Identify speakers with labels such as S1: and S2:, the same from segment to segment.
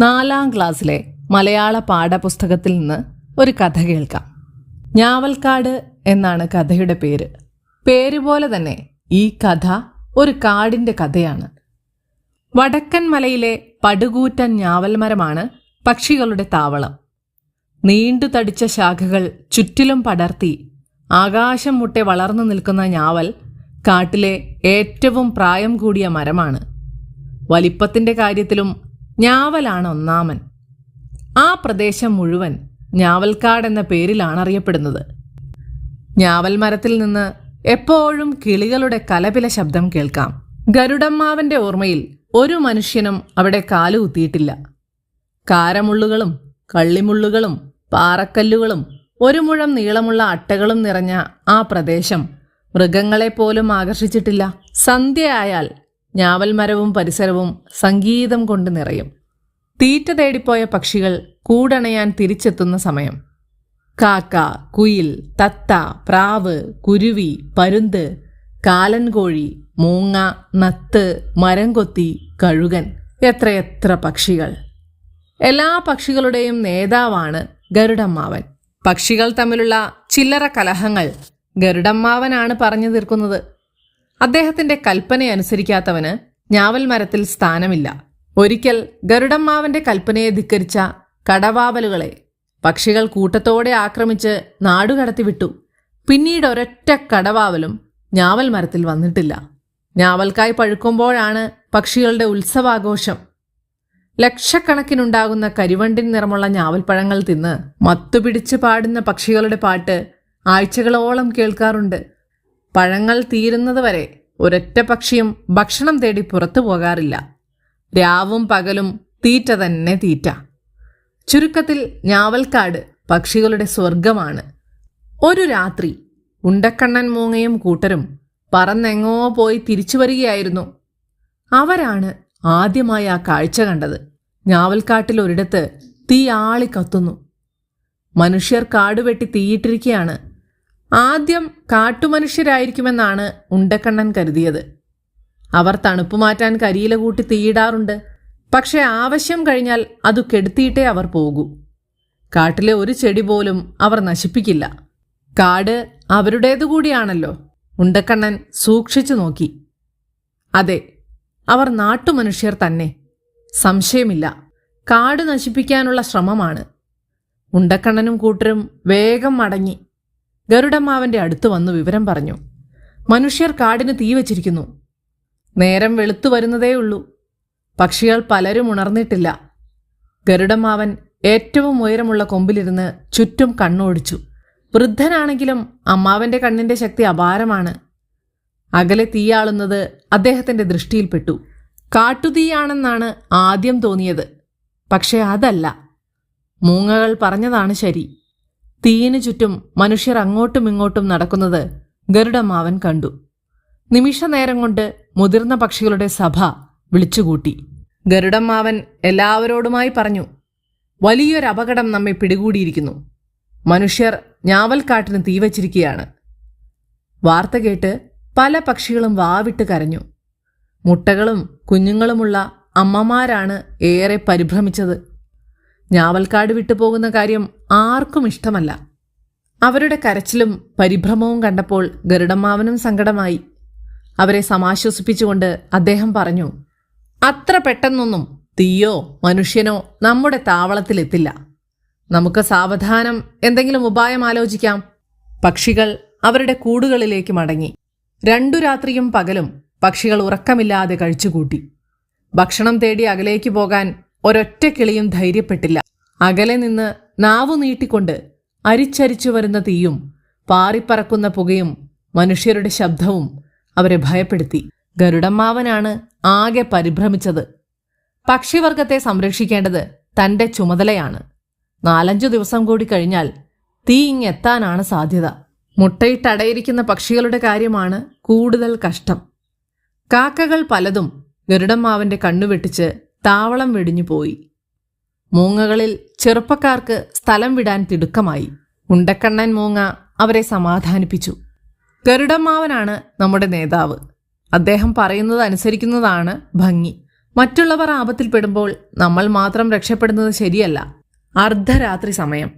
S1: നാലാം ക്ലാസ്സിലെ മലയാള പാഠപുസ്തകത്തിൽ നിന്ന് ഒരു കഥ കേൾക്കാം. ഞാവൽക്കാട് എന്നാണ് കഥയുടെ പേര്. പേര് പോലെ തന്നെ ഈ കഥ ഒരു കാടിന്റെ കഥയാണ്. വടക്കൻ മലയിലെ പടുകൂറ്റൻ ഞാവൽമരമാണ് പക്ഷികളുടെ താവളം. നീണ്ടു തടിച്ച ശാഖകൾ ചുറ്റിലും പടർത്തി ആകാശം മുട്ടെ വളർന്നു നിൽക്കുന്ന ഞാവൽ കാട്ടിലെ ഏറ്റവും പ്രായം കൂടിയ മരമാണ്. വലിപ്പത്തിന്റെ കാര്യത്തിലും ഞാവലാണ് ഒന്നാമൻ. ആ പ്രദേശം മുഴുവൻ ഞാവൽക്കാട് എന്ന പേരിലാണ് അറിയപ്പെടുന്നത്. ഞാവൽ മരത്തിൽ നിന്ന് എപ്പോഴും കിളികളുടെ കലപില ശബ്ദം കേൾക്കാം. ഗരുഡമ്മാവന്റെ ഓർമ്മയിൽ ഒരു മനുഷ്യനും അവിടെ കാലുകുത്തിയിട്ടില്ല കാരമുള്ളുകളും കള്ളിമുള്ളുകളും പാറക്കല്ലുകളും ഒരു മുഴം നീളമുള്ള അട്ടകളും നിറഞ്ഞ ആ പ്രദേശം മൃഗങ്ങളെപ്പോലും ആകർഷിച്ചിട്ടില്ല. സന്ധ്യയായാൽ ഞാവൽ മരവും പരിസരവും സംഗീതം കൊണ്ട് നിറയും. തീറ്റ തേടിപ്പോയ പക്ഷികൾ കൂടണയാൻ തിരിച്ചെത്തുന്ന സമയം. കാക്ക കുയിൽ തത്ത പ്രാവ് കുരുവി പരുന്ത് കാലൻകോഴി മൂങ്ങ നത്ത് മരംകൊത്തി കഴുകൻ എത്രയെത്ര പക്ഷികൾ. എല്ലാ പക്ഷികളുടെയും നേതാവാണ് ഗരുഡമ്മാവൻ. പക്ഷികൾ തമ്മിലുള്ള ചില്ലറ കലഹങ്ങൾ ഗരുഡമ്മാവനാണ് പറഞ്ഞു തീർക്കുന്നത്. അദ്ദേഹത്തിന്റെ കൽപ്പനയനുസരിക്കാത്തവന് ഞാവൽ മരത്തിൽ സ്ഥാനമില്ല. ഒരിക്കൽ ഗരുഡമ്മാവന്റെ കൽപ്പനയെ ധിക്കരിച്ച കടവാവലുകളെ പക്ഷികൾ കൂട്ടത്തോടെ ആക്രമിച്ച് നാടുകടത്തിവിട്ടു പിന്നീട് ഒരൊറ്റ കടവാവലും ഞാവൽ മരത്തിൽ വന്നിട്ടില്ല. ഞാവൽക്കായി പഴുക്കുമ്പോഴാണ് പക്ഷികളുടെ ഉത്സവാഘോഷം. ലക്ഷക്കണക്കിനുണ്ടാകുന്ന കരിവണ്ടിൻ നിറമുള്ള ഞാവൽപ്പഴങ്ങൾ തിന്ന് മത്തുപിടിച്ച് പാടുന്ന പക്ഷികളുടെ പാട്ട് ആഴ്ചകളോളം കേൾക്കാറുണ്ട്. പഴങ്ങൾ തീരുന്നതുവരെ ഒരൊറ്റ പക്ഷിയും ഭക്ഷണം തേടി പുറത്തു പോകാറില്ല. രാവും പകലും തീറ്റ തന്നെ തീറ്റ. ചുരുക്കത്തിൽ ഞാവൽക്കാട് പക്ഷികളുടെ സ്വർഗമാണ് ഒരു രാത്രി ഉണ്ടക്കണ്ണൻ മൂങ്ങയും കൂട്ടരും പറന്നെങ്ങോ പോയി തിരിച്ചു വരികയായിരുന്നു. അവരാണ് ആദ്യമായി ആ കാഴ്ച കണ്ടത്. ഞാവൽക്കാട്ടിൽ ഒരിടത്ത് തീയാളി കത്തുന്നു മനുഷ്യർ കാടുവെട്ടി തീയിട്ടിരിക്കുകയാണ് ആദ്യം കാട്ടുമനുഷ്യരായിരിക്കുമെന്നാണ് ഉണ്ടക്കണ്ണൻ കരുതിയത്. അവർ തണുപ്പ് മാറ്റാൻ കരിയില കൂട്ടി തീയിടാറുണ്ട്. പക്ഷെ ആവശ്യം കഴിഞ്ഞാൽ അത് കെടുത്തിയിട്ടേ അവർ പോകൂ. കാട്ടിലെ ഒരു ചെടി പോലും അവർ നശിപ്പിക്കില്ല. കാട് അവരുടേതു കൂടിയാണല്ലോ ഉണ്ടക്കണ്ണൻ സൂക്ഷിച്ചു നോക്കി. അതെ അവർ നാട്ടുമനുഷ്യർ തന്നെ. സംശയമില്ല കാട് നശിപ്പിക്കാനുള്ള ശ്രമമാണ്. ഉണ്ടക്കണ്ണനും കൂട്ടരും വേഗം മടങ്ങി ഗരുഡമ്മാവന്റെ അടുത്ത് വന്ന് വിവരം പറഞ്ഞു. മനുഷ്യർ കാടിന് തീ വച്ചിരിക്കുന്നു. നേരം വെളുത്തു വരുന്നതേയുള്ളൂ പക്ഷികൾ പലരും ഉണർന്നിട്ടില്ല. ഗരുഡമ്മാവൻ ഏറ്റവും ഉയരമുള്ള കൊമ്പിലിരുന്ന് ചുറ്റും കണ്ണോടിച്ചു. വൃദ്ധനാണെങ്കിലും അമ്മാവന്റെ കണ്ണിന്റെ ശക്തി അപാരമാണ്. അകലെ തീയാളുന്നത് അദ്ദേഹത്തിന്റെ ദൃഷ്ടിയിൽപ്പെട്ടു കാട്ടുതീയാണെന്നാണ് ആദ്യം തോന്നിയത്. പക്ഷേ അതല്ല. മൂങ്ങകൾ പറഞ്ഞതാണ് ശരി. തീയിനു ചുറ്റും മനുഷ്യർ അങ്ങോട്ടും ഇങ്ങോട്ടും നടക്കുന്നത് ഗരുഡമാവൻ കണ്ടു. നിമിഷനേരം കൊണ്ട് മുതിർന്ന പക്ഷികളുടെ സഭ വിളിച്ചുകൂട്ടി. ഗരുഡമാവൻ എല്ലാവരോടുമായി പറഞ്ഞു വലിയൊരു അപകടം നമ്മെ പിടികൂടിയിരിക്കുന്നു. മനുഷ്യർ ഞാവൽക്കാട്ടിന് തീവച്ചിരിക്കുകയാണ് വാർത്ത കേട്ട് പല പക്ഷികളും വാവിട്ട് കരഞ്ഞു. മുട്ടകളും കുഞ്ഞുങ്ങളുമുള്ള അമ്മമാരാണ് ഏറെ പരിഭ്രമിച്ചത്. ഞാവൽക്കാട് വിട്ടുപോകുന്ന കാര്യം ആർക്കും ഇഷ്ടമല്ല. അവരുടെ കരച്ചിലും പരിഭ്രമവും കണ്ടപ്പോൾ ഗരുഡമ്മാവനും സങ്കടമായി. അവരെ സമാശ്വസിപ്പിച്ചുകൊണ്ട് അദ്ദേഹം പറഞ്ഞു അത്ര പെട്ടെന്നൊന്നും തീയോ മനുഷ്യനോ നമ്മുടെ താവളത്തിലെത്തില്ല. നമുക്ക് സാവധാനം എന്തെങ്കിലും ഉപായം ആലോചിക്കാം. പക്ഷികൾ അവരുടെ കൂടുകളിലേക്ക് മടങ്ങി. രണ്ടു രാത്രിയും പകലും പക്ഷികൾ ഉറക്കമില്ലാതെ കഴിച്ചുകൂട്ടി. ഭക്ഷണം തേടി അകലേക്ക് പോകാൻ ഒരൊറ്റ കിളിയും ധൈര്യപ്പെട്ടില്ല. അകലെ നിന്ന് നാവു നീട്ടിക്കൊണ്ട് അരിച്ചരിച്ചു വരുന്ന തീയും പാറിപ്പറക്കുന്ന പുകയും മനുഷ്യരുടെ ശബ്ദവും അവരെ ഭയപ്പെടുത്തി. ഗരുഡമ്മാവനാണ് ആകെ പരിഭ്രമിച്ചത്. പക്ഷിവർഗത്തെ സംരക്ഷിക്കേണ്ടത് തന്റെ ചുമതലയാണ്. നാലഞ്ചു ദിവസം കൂടി കഴിഞ്ഞാൽ തീ ഇങ്ങെത്താനാണ് സാധ്യത. മുട്ടയിട്ടടയിരിക്കുന്ന പക്ഷികളുടെ കാര്യമാണ് കൂടുതൽ കഷ്ടം. കാക്കകൾ പലതും ഗരുഡമ്മാവന്റെ കണ്ണുവെട്ടിച്ച് താവളം വെടിഞ്ഞു പോയി മൂങ്ങകളിൽ ചെറുപ്പക്കാർക്ക് സ്ഥലം വിടാൻ തിടുക്കമായി. ഉണ്ടക്കണ്ണൻ മൂങ്ങ അവരെ സമാധാനിപ്പിച്ചു. ഗരുഡമ്മാവനാണ് നമ്മുടെ നേതാവ്. അദ്ദേഹം പറയുന്നത് അനുസരിക്കുന്നതാണ് ഭംഗി. മറ്റുള്ളവർ ആപത്തിൽപ്പെടുമ്പോൾ നമ്മൾ മാത്രം രക്ഷപ്പെടുന്നത് ശരിയല്ല. അർദ്ധരാത്രി സമയം.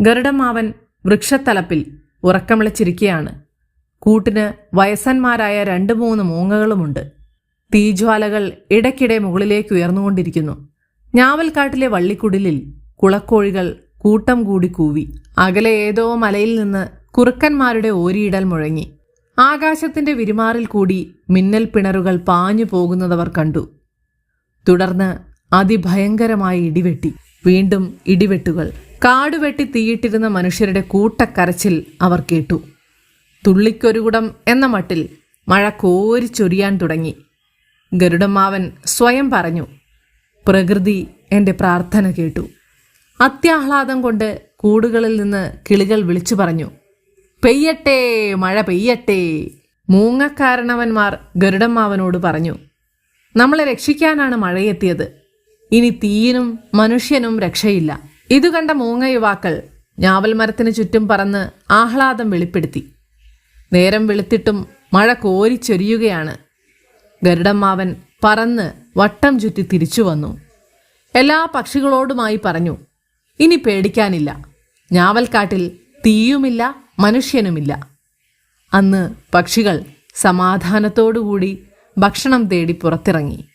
S1: ഗരുഡമാവൻ വൃക്ഷത്തലപ്പിൽ ഉറക്കമിളച്ചിരിക്കുകയാണ് കൂട്ടിന് വയസ്സന്മാരായ രണ്ട് മൂന്ന് മൂങ്ങകളുമുണ്ട്. തീജ്വാലകൾ ഇടയ്ക്കിടെ മുകളിലേക്ക് ഉയർന്നുകൊണ്ടിരിക്കുന്നു ഞാവൽക്കാട്ടിലെ വള്ളിക്കുടിലിൽ കുളക്കോഴികൾ കൂട്ടം കൂടി കൂവി. അകലെ ഏതോ മലയിൽ നിന്ന് കുറുക്കന്മാരുടെ ഓരിയിടൽ മുഴങ്ങി. ആകാശത്തിന്റെ വിരിമാറിൽ കൂടി മിന്നൽ പിണറുകൾ പാഞ്ഞു പോകുന്നതവർ കണ്ടു. തുടർന്ന് അതിഭയങ്കരമായി ഇടിവെട്ടി. വീണ്ടും ഇടിവെട്ടുകൾ. കാടുവെട്ടി തീയിട്ടിരുന്ന മനുഷ്യരുടെ കൂട്ടക്കരച്ചിൽ അവർ കേട്ടു. തുള്ളിക്കൊരുകുടം എന്ന മട്ടിൽ മഴ കോരിച്ചൊരിയാൻ തുടങ്ങി. ഗരുഡമ്മാവൻ സ്വയം പറഞ്ഞു പ്രകൃതി എന്റെ പ്രാർത്ഥന കേട്ടു. അത്യാഹ്ലാദം കൊണ്ട് കൂടുകളിൽ നിന്ന് കിളികൾ വിളിച്ചു പറഞ്ഞു പെയ്യട്ടെ മഴ പെയ്യട്ടെ മൂങ്ങക്കാരണവന്മാർ ഗരുഡമ്മാവനോട് പറഞ്ഞു നമ്മളെ രക്ഷിക്കാനാണ് മഴയെത്തിയത്. ഇനി തീയിനും മനുഷ്യനും രക്ഷയില്ല. ഇതു കണ്ട മൂങ്ങ യുവാക്കൾ ഞാവൽ മരത്തിന് ചുറ്റും പറന്ന് ആഹ്ലാദം വെളിപ്പെടുത്തി. നേരം വെളുത്തിട്ടും മഴ കോരിച്ചൊരിയുകയാണ്. ഗരുഡമ്മാവൻ പറന്ന് വട്ടം ചുറ്റി തിരിച്ചു വന്നു. എല്ലാ പക്ഷികളോടുമായി പറഞ്ഞു ഇനി പേടിക്കാനില്ല. ഞാവൽക്കാട്ടിൽ തീയുമില്ല മനുഷ്യനുമില്ല അന്ന് പക്ഷികൾ സമാധാനത്തോടുകൂടി ഭക്ഷണം തേടി പുറത്തിറങ്ങി.